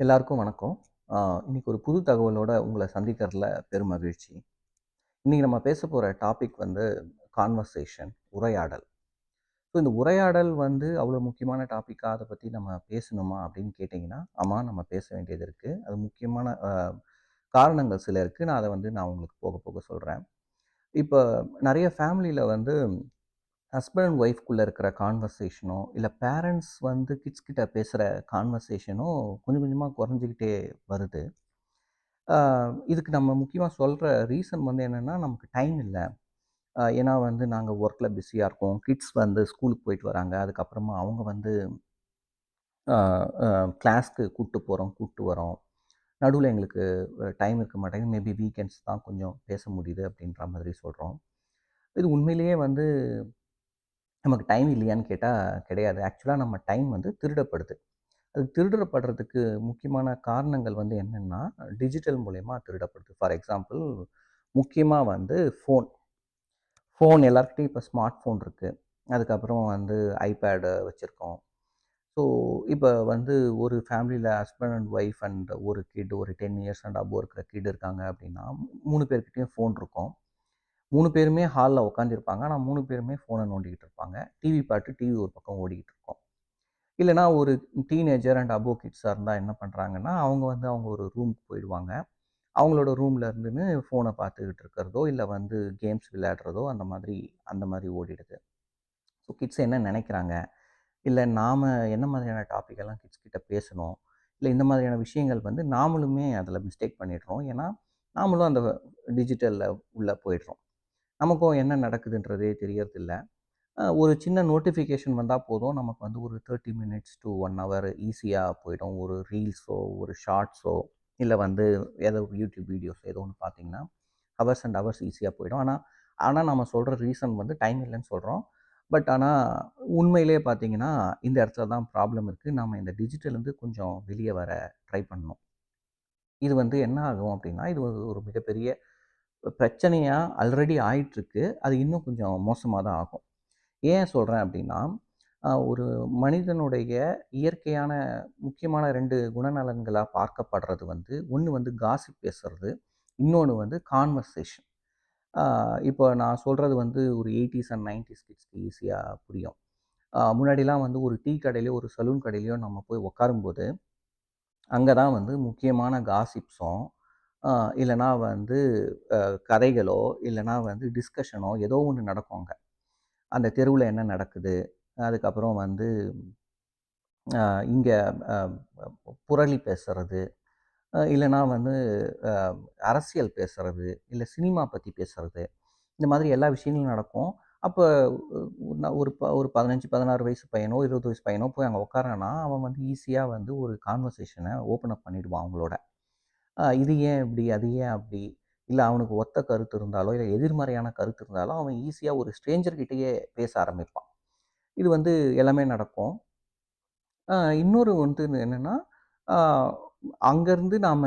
எல்லாருக்கும் வணக்கம். இன்றைக்கி ஒரு புது தகவலோட உங்களை சந்திக்கிறதுல பெரும் மகிழ்ச்சி. இன்றைக்கி நம்ம பேச போகிற டாபிக் வந்து கான்வர்சேஷன் உரையாடல். ஸோ இந்த உரையாடல் வந்து அவ்வளோ முக்கியமான டாப்பிக்காக அதை பற்றி நம்ம பேசணுமா? அப்படின்னு கேட்டிங்கன்னா ஆமாம் நம்ம பேச வேண்டியது இருக்குது அது முக்கியமான காரணங்கள் சில இருக்குது நான் அதை வந்து நான் உங்களுக்கு போக போக சொல்கிறேன் இப்போ நிறைய ஃபேமிலியில் வந்து ஹஸ்பண்ட் அண்ட் ஒய்ஃப்குள்ளே இருக்கிற கான்வர்சேஷனோ, இல்லை பேரண்ட்ஸ் வந்து கிட்ஸ் கிட்ட பேசுகிற கான்வர்சேஷனோ கொஞ்சம் கொஞ்சமாக குறைஞ்சிக்கிட்டே வருது. இதுக்கு நம்ம முக்கியமாக சொல்கிற ரீசன் வந்து என்னென்னா நமக்கு டைம் இல்லை ஏன்னா வந்து நாங்கள் ஒர்க்கில் பிஸியாக இருக்கோம். கிட்ஸ் வந்து ஸ்கூலுக்கு போயிட்டு வராங்க. அதுக்கப்புறமா அவங்க வந்து கிளாஸ்க்கு கூப்பிட்டு போகிறோம் கூப்பிட்டு வரோம். நடுவில் எங்களுக்கு டைம் இருக்க மாட்டேங்குது. மேபி வீக்கெண்ட்ஸ் தான் கொஞ்சம் பேச முடியுது அப்படின்ற மாதிரி சொல்கிறோம் இது உண்மையிலேயே வந்து நமக்கு டைம் இல்லையான்னு கேட்டால் கிடையாது. ஆக்சுவலாக நம்ம டைம் வந்து திருடப்படுது. அது திருடப்படுறதுக்கு முக்கியமான காரணங்கள் வந்து என்னென்னா டிஜிட்டல் மூலயமா திருடப்படுது. ஃபார் எக்ஸாம்பிள் முக்கியமாக வந்து ஃபோன். ஃபோன் எல்லாருக்கிட்டையும் இப்போ ஸ்மார்ட் ஃபோன் இருக்குது அதுக்கப்புறம் வந்து ஐபேடு வச்சுருக்கோம் ஸோ இப்போ வந்து ஒரு ஃபேமிலியில் ஹஸ்பண்ட் அண்ட் ஒய்ஃப் அண்ட் ஒரு கிட் ஒரு 10 இயர்ஸ் அண்ட் அபோவ் இருக்கிற கிட் இருக்காங்க அப்படின்னா, மூணு பேர்கிட்டையும் ஃபோன் இருக்கும். மூணு பேருமே ஹாலில் உட்காந்துருப்பாங்க ஆனால் மூணு பேருமே ஃபோனை நோண்டிக்கிட்டு இருப்பாங்க. டிவி பாட்டு டிவி ஒரு பக்கம் ஓடிக்கிட்டு இருக்கோம் இல்லைனா ஒரு டீனேஜர் அண்ட் அபோவ் கிட்ஸாக இருந்தால் என்ன பண்ணுறாங்கன்னா அவங்க வந்து அவங்க ஒரு ரூமுக்கு போயிடுவாங்க. அவங்களோட ரூமில் இருந்துன்னு ஃபோனை பார்த்துக்கிட்டு இருக்கிறதோ, இல்லை வந்து கேம்ஸ் விளையாடுறதோ அந்த மாதிரி அந்த மாதிரி ஓடிடுது. ஸோ கிட்ஸ் என்ன நினைக்கிறாங்க? இல்லை நாம என்ன மாதிரியான டாப்பிக்கெல்லாம் கிட்ஸ் கிட்ட பேசணும்? இல்லை இந்த மாதிரியான விஷயங்கள் வந்து நாமளுமே அதில் மிஸ்டேக் பண்ணிடுறோம். ஏன்னா, நாமளும் அந்த டிஜிட்டலில் உள்ளே போயிடுறோம். நமக்கும் என்ன நடக்குதுன்றதே தெரியறதில்ல. ஒரு சின்ன நோட்டிஃபிகேஷன் வந்தால் போதும், நமக்கு வந்து ஒரு 30 மினிட்ஸ் டூ ஒன் ஹவர் ஈஸியாக போயிடும். ஒரு ரீல்ஸோ, ஒரு ஷார்ட்ஸோ, இல்லை வந்து ஏதோ யூடியூப் வீடியோஸ் ஏதோ ஒன்று பார்த்தீங்கன்னா, ஹவர்ஸ் அண்ட் ஹவர்ஸ் ஈஸியாக போயிடும். ஆனால் ஆனால் நம்ம சொல்கிற ரீசன் வந்து டைம் இல்லைன்னு சொல்கிறோம் பட் ஆனால் உண்மையிலேயே பார்த்தீங்கன்னா, இந்த இடத்துல தான் ப்ராப்ளம் இருக்குது நம்ம இந்த டிஜிட்டல்லேருந்து கொஞ்சம் வெளியே வர ட்ரை பண்ணணும். இது வந்து என்ன ஆகும் அப்படின்னா, இது ஒரு மிகப்பெரிய பிரச்சனையாக ஆல்ரெடி ஆயிட்டுருக்கு. அது இன்னும் கொஞ்சம் மோசமாக தான் ஆகும். ஏன் சொல்கிறேன் அப்படின்னா, ஒரு மனிதனுடைய இயற்கையான முக்கியமான ரெண்டு குணநலன்களாக பார்க்கப்படுறது வந்து, ஒன்று வந்து காசிப் பேசுறது, இன்னொன்று வந்து கான்வர்சேஷன். இப்போ நான் சொல்கிறது வந்து ஒரு 80ஸ் அண்ட் 90ஸ் கிட்ஸ்க்கு ஈஸியாக புரியும். முன்னாடிலாம் வந்து ஒரு டீ கடையிலையோ ஒரு சலூன் கடையிலையோ நம்ம போய் உட்காரும்போது, அங்கே தான் வந்து முக்கியமான காசிப்ஸும், இல்லைனா வந்து கதைகளோ, இல்லைனா வந்து டிஸ்கஷனோ ஏதோ ஒன்று நடக்கும் அங்கே அந்த தெருவில் என்ன நடக்குது? அதுக்கப்புறம் வந்து இங்கே புரளி பேசுறது, இல்லைனா வந்து அரசியல் பேசுறது, இல்லை சினிமா பற்றி பேசுறது, இந்த மாதிரி எல்லா விஷயங்களும் நடக்கும். அப்போ ஒரு ப ஒரு 15, 16 வயசு பையனோ, 20 வயசு பையனோ போய் அங்கே உட்கார்றான்னா, அவன் வந்து ஈஸியாக வந்து ஒரு கான்வர்சேஷனை ஓப்பன் அப் பண்ணிவிடுவான் அவங்களோட. இது ஏன் இப்படி? அது ஏன் அப்படி? இல்லை அவனுக்கு ஒத்த கருத்து இருந்தாலோ, இல்லை எதிர்மறையான கருத்து இருந்தாலோ, அவன் ஈஸியாக ஒரு ஸ்ட்ரேஞ்சர்கிட்டயே பேச ஆரம்பிப்பான். இது வந்து எல்லாமே நடக்கும். இன்னொரு வந்து என்னென்னா அங்கேருந்து நாம்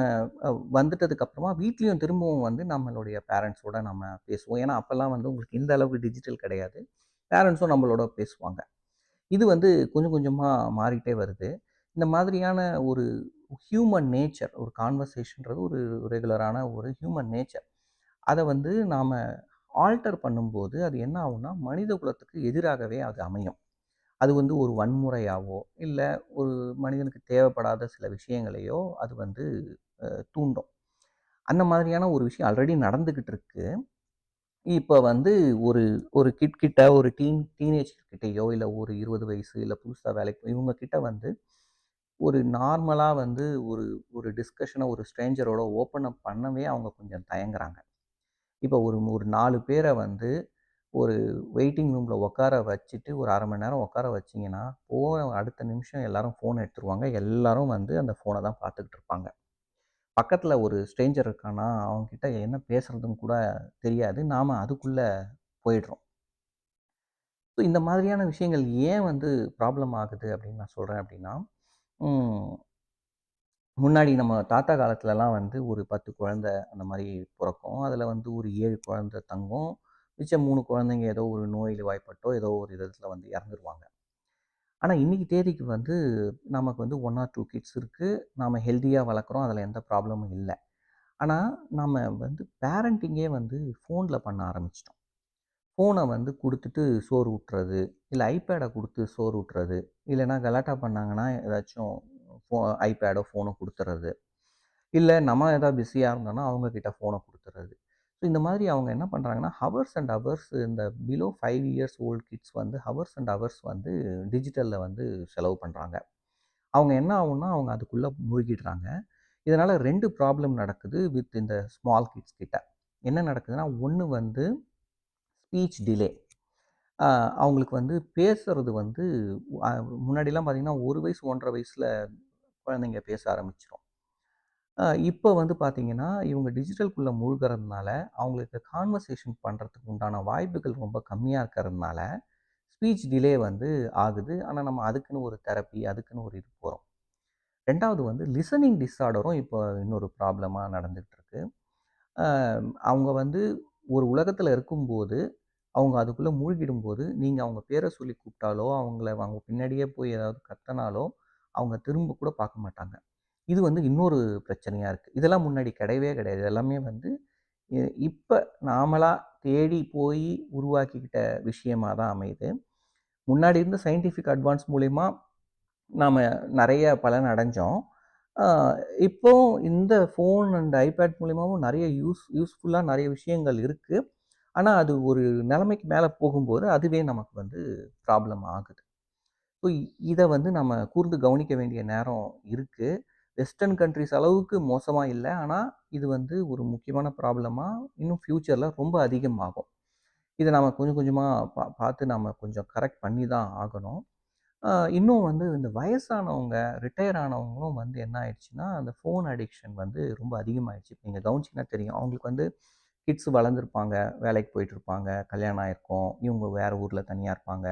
வந்துட்டதுக்கப்புறமா வீட்லேயும் திரும்பவும் வந்து நம்மளுடைய பேரண்ட்ஸோட நம்ம பேசுவோம். ஏன்னா, அப்போல்லாம் வந்து உங்களுக்கு இந்த அளவுக்கு டிஜிட்டல் கிடையாது. பேரண்ட்ஸும் நம்மளோட பேசுவாங்க. இது வந்து கொஞ்சம் கொஞ்சமாக மாறிட்டே வருது. இந்த மாதிரியான ஒரு ஹியூமன் நேச்சர் ஒரு கான்வர்சேஷன்றது ஒரு ரெகுலரான ஒரு ஹியூமன் நேச்சர். அதை வந்து நாம் ஆல்டர் பண்ணும்போது, அது என்ன ஆகும்னா, மனித குலத்துக்கு எதிராகவே அது அமையும். அது வந்து ஒரு வன்முறையாவோ, இல்லை ஒரு மனிதனுக்கு தேவைப்படாத சில விஷயங்களையோ அது வந்து தூண்டும். அந்த மாதிரியான ஒரு விஷயம் ஆல்ரெடி நடந்துக்கிட்டு இருக்கு. இப்போ வந்து ஒரு ஒரு கிட் கிட்ட ஒரு டீன் டீனேஜ் இல்லை ஒரு 20 வயசு, இல்லை புதுசாக வேலைக்கு இவங்க கிட்ட வந்து ஒரு நார்மலாக வந்து ஒரு ஒரு டிஸ்கஷனை ஒரு ஸ்ட்ரேஞ்சரோட ஓப்பன் அப் பண்ணவே அவங்க கொஞ்சம் தயங்குறாங்க. இப்போ ஒரு ஒரு நாலு பேரை வந்து ஒரு வெயிட்டிங் ரூமில் உட்கார வச்சுட்டு, ஒரு அரை மணி நேரம் உட்கார வச்சீங்கன்னா, போன அடுத்த நிமிஷம் எல்லாரும் ஃபோன் எடுத்துருவாங்க. எல்லாரும் வந்து அந்த ஃபோனை தான் பார்த்துக்கிட்டு இருப்பாங்க. பக்கத்தில் ஒரு ஸ்ட்ரேஞ்சர் இருக்கான்னா, அவங்கக்கிட்ட என்ன பேசுறதுன்னு கூட தெரியாது. நாம் அதுக்குள்ளே போயிடுறோம். ஸோ இந்த மாதிரியான விஷயங்கள் ஏன் வந்து ப்ராப்ளம் ஆகுது அப்படின்னு நான் சொல்கிறேன் அப்படின்னா, முன்னாடி நம்ம தாத்தா காலத்துலலாம் வந்து ஒரு 10 குழந்தை அந்த மாதிரி பிறக்கும் அதில் வந்து ஒரு ஏழு குழந்தை தங்கும். மிச்சம் மூணு குழந்தைங்க ஏதோ ஒரு நோயில் வாய்ப்பட்டோ, ஏதோ ஒரு இதில் வந்து இறந்துருவாங்க. ஆனால் இன்னைக்கு தேதிக்கு வந்து நமக்கு வந்து ஒன் ஆர் டூ கிட்ஸ் இருக்குது நாம் ஹெல்த்தியாக வளர்க்குறோம். அதில் எந்த ப்ராப்ளமும் இல்லை ஆனால் நம்ம வந்து பேரண்டிங்கே வந்து ஃபோனில் பண்ண ஆரம்பிச்சிட்டோம் ஃபோனை வந்து கொடுத்துட்டு சோறு ஊட்டுறது, இல்லை ஐபேடை கொடுத்து சோறு ஊட்டுறது, இல்லைனா கலாட்டா பண்ணாங்கன்னா ஏதாச்சும் ஃபோ ஐபேடோ, ஃபோனோ கொடுத்துறது இல்லை நம்ம எதாவது பிஸியாக இருந்தோம்னா, அவங்கக்கிட்ட ஃபோனை கொடுத்துறது ஸோ இந்த மாதிரி அவங்க என்ன பண்ணுறாங்கன்னா ஹவர்ஸ் அண்ட் ஹவர்ஸ் இந்த below five years old kids வந்து ஹவர்ஸ் அண்ட் ஹவர்ஸ் வந்து டிஜிட்டலில் வந்து செலவு பண்ணுறாங்க அவங்க என்ன ஆகும்னா, அவங்க அதுக்குள்ளே மூழ்கிடுறாங்க. இதனால் ரெண்டு ப்ராப்ளம் நடக்குது வித் இந்த ஸ்மால் கிட்ஸ் கிட்ட. என்ன நடக்குதுன்னா, ஒன்று வந்து ஸ்பீச் டிலே. அவங்களுக்கு வந்து பேசுறது வந்து முன்னாடிலாம் பார்த்திங்கன்னா ஒரு வயசு, ஒன்றரை வயசில் குழந்தைங்க பேச ஆரம்பிச்சிடும் இப்போ வந்து பார்த்தீங்கன்னா, இவங்க டிஜிட்டல்குள்ளே மூழ்கிறதுனால அவங்களுக்கு கான்வர்சேஷன் பண்ணுறதுக்கு உண்டான வாய்ப்புகள் ரொம்ப கம்மியாக இருக்கிறதுனால, ஸ்பீச் டிலே வந்து ஆகுது. ஆனால் நம்ம அதுக்குன்னு ஒரு தெரப்பி, அதுக்குன்னு ஒரு இது போகிறோம் ரெண்டாவது வந்து லிசனிங் டிஸார்டரும் இப்போ இன்னொரு ப்ராப்ளமாக நடந்துகிட்ருக்கு இருக்கு. அவங்க வந்து ஒரு உலகத்தில் இருக்கும்போது, அவங்க அதுக்குள்ளே மூழ்கிடும்போது, நீங்கள் அவங்க பேரை சொல்லி கூப்பிட்டாலோ, அவங்கள அவங்க பின்னாடியே போய் ஏதாவது கத்துனாலோ, அவங்க திரும்ப கூட பார்க்க மாட்டாங்க. இது வந்து இன்னொரு பிரச்சனையாக இருக்குது இதெல்லாம் முன்னாடி கிடையவே கிடையாது. எல்லாமே வந்து இப்போ நாமளாக தேடி போய் உருவாக்கிக்கிட்ட விஷயமா தான் அமையுது. முன்னாடி இருந்த சயின்டிஃபிக் அட்வான்ஸ் மூலிமா நாம் நிறைய பலன் அடைஞ்சோம். இப்போ இந்த ஃபோன் அண்ட் ஐபேட் மூலிமாவும் நிறைய யூஸ் யூஸ்ஃபுல்லாக நிறைய விஷயங்கள் இருக்குது ஆனால் அது ஒரு நிலைமைக்கு மேலே போகும்போது, அதுவே நமக்கு வந்து ப்ராப்ளம் ஆகுது. ஸோ இதை வந்து நம்ம கூர்ந்து கவனிக்க வேண்டிய நேரம் இருக்குது வெஸ்டர்ன் கண்ட்ரிஸ் அளவுக்கு மோசமாக இல்லை ஆனால் இது வந்து ஒரு முக்கியமான ப்ராப்ளமாக இன்னும் ஃப்யூச்சரில் ரொம்ப அதிகமாகும். இதை நம்ம கொஞ்சம் கொஞ்சமாக பா பார்த்து நம்ம கொஞ்சம் கரெக்ட் பண்ணி தான் ஆகணும். இன்னும் வந்து இந்த வயசானவங்க, ரிட்டையர் ஆனவங்களும் வந்து என்ன ஆயிடுச்சுன்னா, அந்த ஃபோன் அடிக்ஷன் வந்து ரொம்ப அதிகமாயிடுச்சு. நீங்கள் கவனிச்சிங்கன்னா தெரியும். அவங்களுக்கு வந்து கிட்ஸ் வளர்ந்துருப்பாங்க, வேலைக்கு போயிட்டுருப்பாங்க, கல்யாணம் ஆயிருக்கும். இவங்க வேறு ஊரில் தனியாக இருப்பாங்க.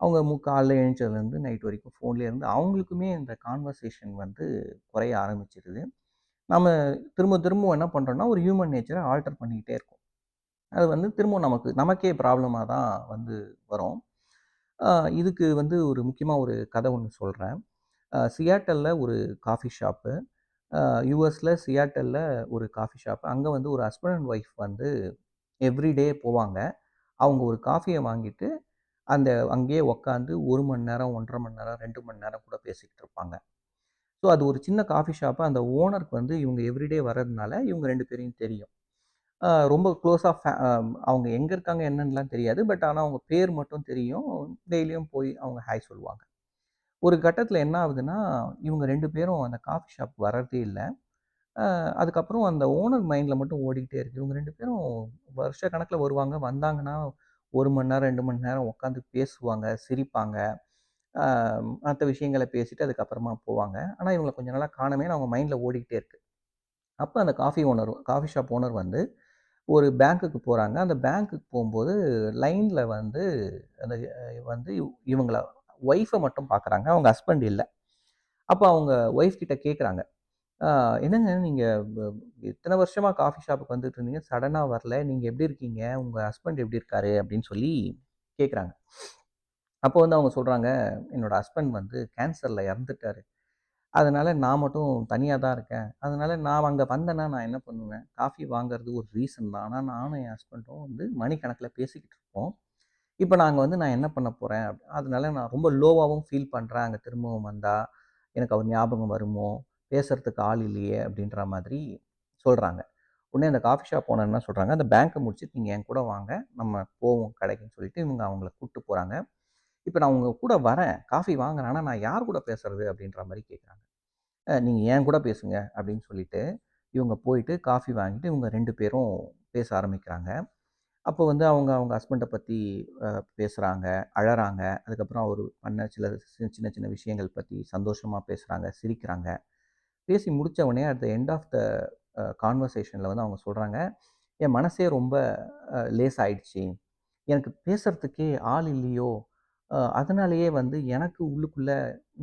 அவங்க முக்காலில் எழுந்ததுலேருந்து நைட் வரைக்கும் ஃபோன்லேருந்து அவங்களுக்குமே இந்த கான்வர்சேஷன் வந்து குறைய ஆரம்பிச்சிருது. நம்ம திரும்ப திரும்ப என்ன பண்ணுறோன்னா ஒரு ஹியூமன் நேச்சரை ஆல்டர் பண்ணிக்கிட்டே இருக்கோம். அது வந்து திரும்பவும் நமக்கு நமக்கே ப்ராப்ளமாக தான் வந்து வரும். இதுக்கு வந்து ஒரு முக்கியமாக ஒரு கதை ஒன்று சொல்கிறேன் சியாட்டலில் ஒரு காஃபி ஷாப்பு. யூஎஸில் யுஎஸ்ல ஒரு காஃபி ஷாப். அங்கே வந்து ஒரு ஹஸ்பண்ட் அண்ட் ஒய்ஃப் வந்து எவ்ரிடே போவாங்க. அவங்க ஒரு காஃபியை வாங்கிட்டு, அந்த அங்கேயே உக்காந்து ஒரு மணி நேரம், 1 1/2 மணி நேரம், ரெண்டு மணி நேரம் கூட பேசிக்கிட்டு இருப்பாங்க. ஸோ அது ஒரு சின்ன காஃபி ஷாப்பு. அந்த ஓனருக்கு வந்து இவங்க எவ்ரிடே வர்றதுனால, இவங்க ரெண்டு பேரையும் தெரியும். ரொம்ப க்ளோஸாக ஃபே அவங்க எங்கே இருக்காங்க என்னன்னுலாம் தெரியாது. பட் ஆனால் அவங்க பேர் மட்டும் தெரியும். டெய்லியும் போய் அவங்க ஹாய் சொல்லுவாங்க. ஒரு கட்டத்தில் என்ன ஆகுதுன்னா, இவங்க ரெண்டு பேரும் அந்த காஃபி ஷாப் வர்றதே இல்லை அதுக்கப்புறம் அந்த ஓனர் மைண்டில் மட்டும் ஓடிக்கிட்டே இருக்கு. இவங்க ரெண்டு பேரும் வருஷ கணக்கில் வருவாங்க. வந்தாங்கன்னா ஒரு மணி நேரம், ரெண்டு மணி நேரம் உட்காந்து பேசுவாங்க, சிரிப்பாங்க. மற்ற விஷயங்களை விஷயங்கள பேசிட்டு அதுக்கப்புறமா போவாங்க. ஆனால் இவங்களை கொஞ்ச நாளாக காணமே அவங்க மைண்டில் ஓடிக்கிட்டே இருக்கு. அப்போ அந்த coffee owner coffee shop owner வந்து ஒரு பேங்க்குக்கு போகிறாங்க அந்த பேங்க்குக்கு போகும்போது லைனில் வந்து அந்த வந்து இவங்கள ஒய்ஃபை மட்டும் பார்க்குறாங்க. அவங்க ஹஸ்பண்ட் இல்லை அப்போ அவங்க ஒய்ஃப் கிட்ட கேட்குறாங்க. என்னங்க நீங்கள் இத்தனை வருஷமாக காஃபி ஷாப்புக்கு வந்துட்டு இருந்தீங்க. சடனாக வரல. நீங்கள் எப்படி இருக்கீங்க? உங்கள் ஹஸ்பண்ட் எப்படி இருக்காரு?" அப்படின்னு சொல்லி கேட்குறாங்க. அப்போ வந்து அவங்க சொல்கிறாங்க என்னோடய ஹஸ்பண்ட் வந்து கேன்சரில் இறந்துட்டாரு. அதனால் நான் மட்டும் தனியாக தான் இருக்கேன். அதனால் நான் அங்கே வந்தேன்னா நான் என்ன பண்ணுவேன், காஃபி வாங்குறது ஒரு ரீசன் தான். ஆனால் நானும் என் ஹஸ்பண்டும் வந்து மணிக்கணக்கில் பேசிக்கிட்டு இருப்போம். இப்போ நாங்கள் வந்து நான் என்ன பண்ண போகிறேன் அப் அதனால நான் ரொம்ப லோவாகவும் ஃபீல் பண்ணுறேன் அங்கே திரும்பவும் வந்தால் எனக்கு அவர் ஞாபகம் வருமோ, பேசுகிறதுக்கு ஆள் இல்லையே அப்படின்ற மாதிரி சொல்கிறாங்க உடனே அந்த காஃபி ஷாப் ஓனர் என்ன சொல்கிறாங்க "அந்த பேங்க்கை முடிச்சுட்டு நீங்கள் என் கூட வாங்க. நம்ம போவோம் கடைக்குன்னு" சொல்லிட்டு இவங்க அவங்கள கூப்பிட்டு போகிறாங்க இப்போ நான் உங்கள் கூட வரேன். காஃபி வாங்குறேன். நான் யார் கூட பேசுறது அப்படின்ற மாதிரி கேட்குறாங்க. நீங்கள் ஏன் கூட பேசுங்க" அப்படின்னு சொல்லிட்டு, இவங்க போயிட்டு காஃபி வாங்கிட்டு இவங்க ரெண்டு பேரும் பேச ஆரம்பிக்கிறாங்க. அப்போ வந்து அவங்க அவங்க ஹஸ்பண்டை பற்றி பேசுகிறாங்க அழகிறாங்க அதுக்கப்புறம் அவர் பண்ண சில சி சின்ன சின்ன விஷயங்கள் பற்றி சந்தோஷமாக பேசுகிறாங்க சிரிக்கிறாங்க. பேசி முடித்த உடனே at the end of the கான்வர்சேஷனில் வந்து அவங்க சொல்கிறாங்க "என் மனசே ரொம்ப லேஸ் ஆயிடுச்சு எனக்கு பேசுகிறதுக்கே ஆள் இல்லையோ! அதனாலேயே வந்து எனக்கு உள்ளுக்குள்ளே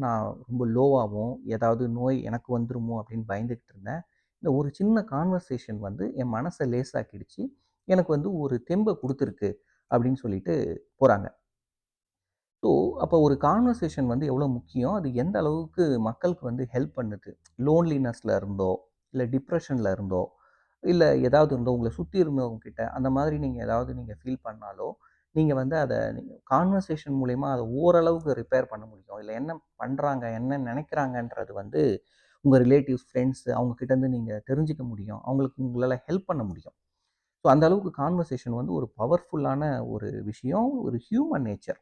நான் ரொம்ப லோவாகவும் ஏதாவது நோய் எனக்கு வந்துருமோ அப்படின்னு பயந்துக்கிட்டு இருந்தேன். இந்த ஒரு சின்ன கான்வர்சேஷன் வந்து என் மனசை லேஸாக்கிடுச்சு எனக்கு வந்து ஒரு தெம்பை கொடுத்துருக்கு அப்படின்னு சொல்லிட்டு போகிறாங்க ஸோ அப்போ ஒரு கான்வர்சேஷன் வந்து எவ்வளோ முக்கியம்? அது எந்த அளவுக்கு மக்களுக்கு வந்து ஹெல்ப் பண்ணுது? லோன்லினஸில் இருந்தோ இல்லை டிப்ரெஷனில் இருந்தோ இல்லை ஏதாவது இருந்தோ உங்களை சுற்றி இருந்தவங்க கிட்ட அந்த மாதிரி நீங்கள் ஏதாவது நீங்கள் ஃபீல் பண்ணாலோ நீங்கள் வந்து அதை நீங்கள் கான்வர்சேஷன் மூலயமா அதை ஓரளவுக்கு ரிப்பேர் பண்ண முடியும். இல்லை என்ன பண்ணுறாங்க என்ன நினைக்கிறாங்கன்றது வந்து உங்கள் ரிலேட்டிவ்ஸ் ஃப்ரெண்ட்ஸு அவங்கக்கிட்டேருந்து நீங்கள் தெரிஞ்சுக்க முடியும். அவங்களுக்கு உங்களால் ஹெல்ப் பண்ண முடியும். ஸோ அந்த அளவுக்கு கான்வர்சேஷன் வந்து ஒரு பவர்ஃபுல்லான ஒரு விஷயம் ஒரு ஹியூமன் நேச்சர்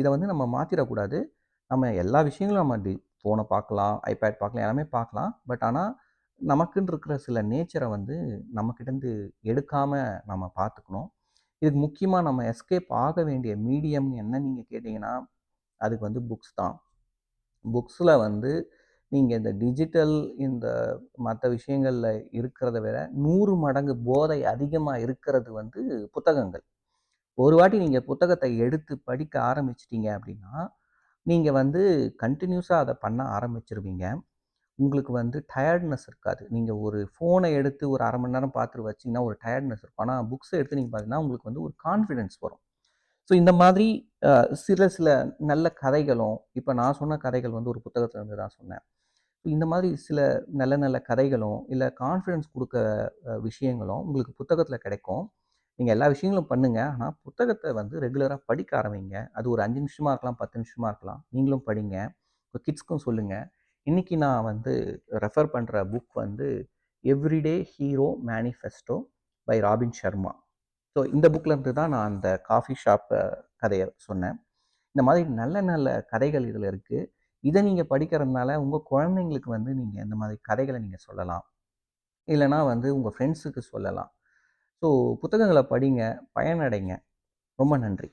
இதை வந்து நம்ம மாற்றிடக்கூடாது நம்ம எல்லா விஷயங்களும் நம்ம டி ஃபோனை பார்க்கலாம் ஐபேட் பார்க்கலாம் எல்லாமே பார்க்கலாம். பட் ஆனால் நமக்குன்னு இருக்கிற சில நேச்சரை வந்து நம்மக்கிட்டேருந்து எடுக்காமல் நம்ம பார்த்துக்கணும். இதுக்கு முக்கியமாக நம்ம எஸ்கேப் ஆக வேண்டிய மீடியம்னு என்ன நீங்கள் கேட்டிங்கன்னா அதுக்கு வந்து புக்ஸ் தான். புக்ஸில் வந்து நீங்கள் இந்த டிஜிட்டல் இந்த மற்ற விஷயங்களில் இருக்கிறத விட நூறு மடங்கு போதை அதிகமாக இருக்கிறது வந்து புத்தகங்கள். ஒரு வாட்டி நீங்கள் புத்தகத்தை எடுத்து படிக்க ஆரம்பிச்சிட்டிங்க அப்படின்னா நீங்கள் வந்து கண்டினியூஸாக அதை பண்ண ஆரம்பிச்சிருவீங்க. உங்களுக்கு வந்து டயர்ட்னஸ் இருக்காது. நீங்கள் ஒரு ஃபோனை எடுத்து ஒரு அரை மணி நேரம் பார்த்துட்டு வச்சிங்கன்னா ஒரு டயர்ட்னஸ் இருக்கும். ஆனால் புக்ஸை எடுத்து நீங்கள் பார்த்தீங்கன்னா உங்களுக்கு வந்து ஒரு கான்ஃபிடென்ஸ் வரும். ஸோ இந்த மாதிரி சில சில நல்ல கதைகளும் இப்போ நான் சொன்ன கதைகள் வந்து ஒரு புத்தகத்துலேருந்து தான் சொன்னேன். இந்த மாதிரி சில நல்ல நல்ல கதைகளும் இல்லை கான்ஃபிடென்ஸ் கொடுக்க விஷயங்களும் உங்களுக்கு புத்தகத்தில் கிடைக்கும். நீங்கள் எல்லா விஷயங்களும் பண்ணுங்கள் ஆனால் புத்தகத்தை வந்து ரெகுலராக படிக்க ஆரம்பிங்க. அது ஒரு அஞ்சு நிமிஷமாக இருக்கலாம் பத்து நிமிஷமாக இருக்கலாம். நீங்களும் படிங்க. உங்கள் கிட்ஸ்க்கும் சொல்லுங்கள் இன்றைக்கி நான் வந்து ரெஃபர் பண்ணுற புக் வந்து Everyday Hero Manifesto by Robin Sharma so இந்த புக்லேருந்து தான் நான் அந்த காஃபி ஷாப் கதையை சொன்னேன். இந்த மாதிரி நல்ல நல்ல கதைகள் இதில் இருக்குது இதை நீங்கள் படிக்கிறதுனால உங்கள் குழந்தைங்களுக்கு வந்து நீங்கள் இந்த மாதிரி கதைகளை நீங்கள் சொல்லலாம். இல்லைனா வந்து உங்கள் ஃப்ரெண்ட்ஸுக்கு சொல்லலாம். ஸோ புத்தகங்களை படிங்க பயனடைங்க. ரொம்ப நன்றி.